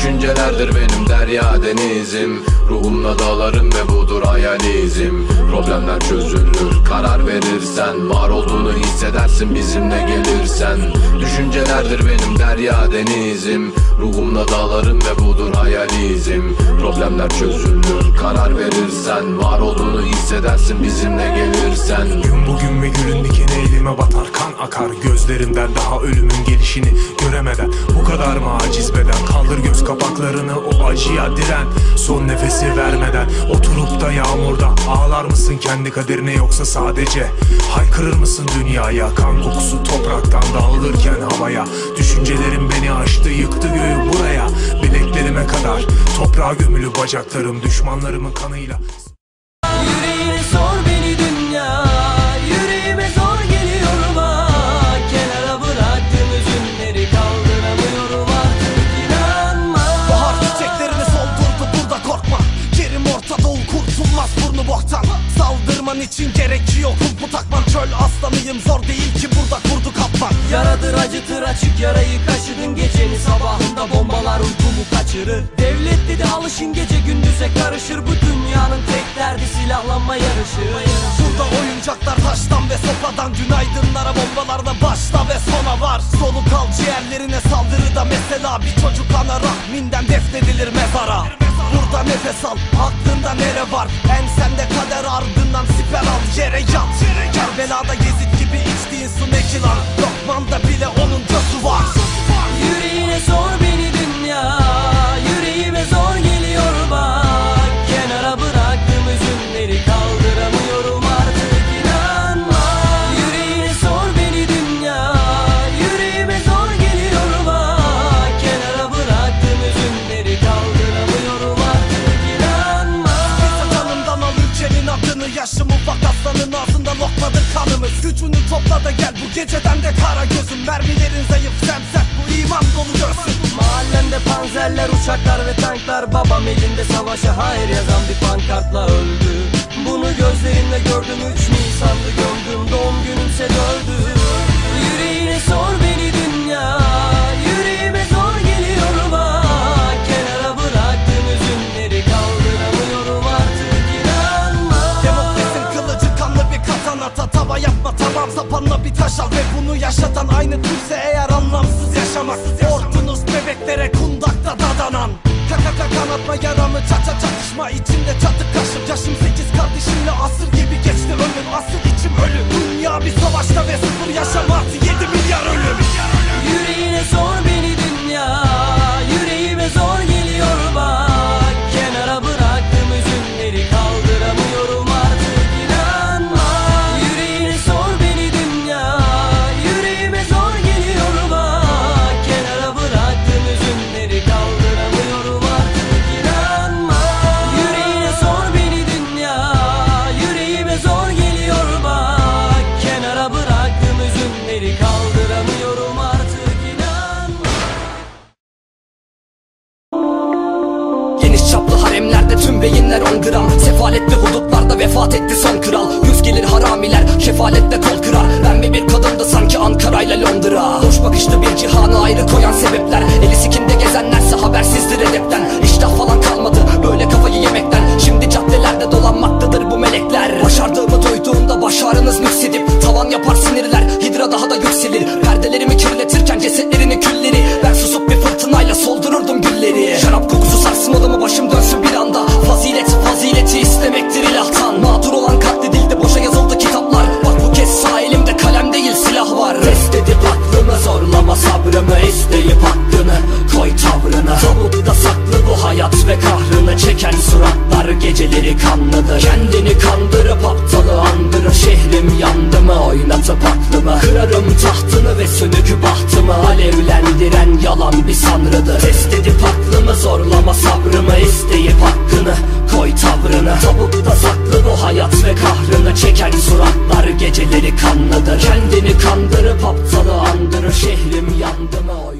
Düşüncelerdir benim derya denizim. Ruhumla dağlarım ve budur hayalizm Problemler çözülür karar verirsen Var olduğunu hissedersin bizimle gelirsen. Düşüncelerdir benim derya denizim. Ruhumla dağlarım ve budur hayalizm Problemler çözülür karar verirsen. Var olduğunu hissedersin bizimle gelirsen. Gün bugün ve gülün dikeni elime batar Kan akar. Gözlerimden daha ölümün gelişini göremeden. Bu kadar mı aciz beden? Kaldır göz kapaklarını o acıya diren. Son nefesi vermeden. Oturup da yağmurda ağlar mısın kendi kaderine yoksa sadece Haykırır mısın dünyaya? Kan kokusu topraktan dağılırken havaya. Düşüncelerim beni aştı yıktı göğü buraya. Bileklerime kadar toprağa gömülü bacaklarım düşmanlarımın kanıyla Saldırman için gerekiyor. Kulpu takman Çöl aslanıyım. Zor değil ki burada kurdu kapman Yaradır acıtır açık yarayı kaşıdın Gecenin sabahında bombalar uykumu kaçırır. Devlet dedi alışın gece gündüze karışır. Bu dünyanın tek derdi silahlanma yarışı. Burada oyuncaklar taştan ve sopadan Günaydınlara bombalarda başla ve sona var. Soluk al ciğerlerine saldırıda mesela Bir çocuk ana rahminden defnedilir mezara. Burada nefes al aklında nere var? Ensende kader ardından Gücünü topla da gel bu geceden de kara gözüm. Mermilerin zayıf semsert bu iman dolu görsün. Mahallemde panzerler, uçaklar ve tanklar. Babam elinde savaşa hayır yazan bir pankartla öldü tamam sapanla bir taş al Ve bunu yaşatan aynı türse eğer anlamsız yaşamak Ordunuz bebeklere kundakta dadanan. Kaka kaka kanatma yaramı çaça çatışma içinde çatık beyinler on gram. Sefaletli hudutlarda vefat etti son kral. Yüz gelir haramiler şefaletle kol kırar. Ben mi bir kadındı sanki Ankara ile Londra. Boş bakışlı bir cihanı ayrı koyan sebepler. Eli sikinde gezenlerse habersizdir edepten. İştah falan kalmadı böyle kafayı yemekten. Şimdi caddelerde dolanmaktadır bu melekler. Başardığımı duyduğumda baş ağrınız nüksedip Tavan yapar çeken suratlar geceleri kanlıdır. Kendini kandırıp aptalı andırır. Şehrim yandı mı oynatıp aklımı. Kırarım tahtını ve sönük bahtımı. Alevlendiren yalan bir sanrıdır. Test edip aklımı zorlama sabrımı. İsteyip hakkını Koy tavrını. Tabutta saklı bu hayat ve kahrını. Çeken suratlar geceleri kanlıdır. Kendini kandırıp aptalı andırır. Şehrim yandı mı oy